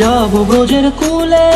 যাব ব্রজের কুলে।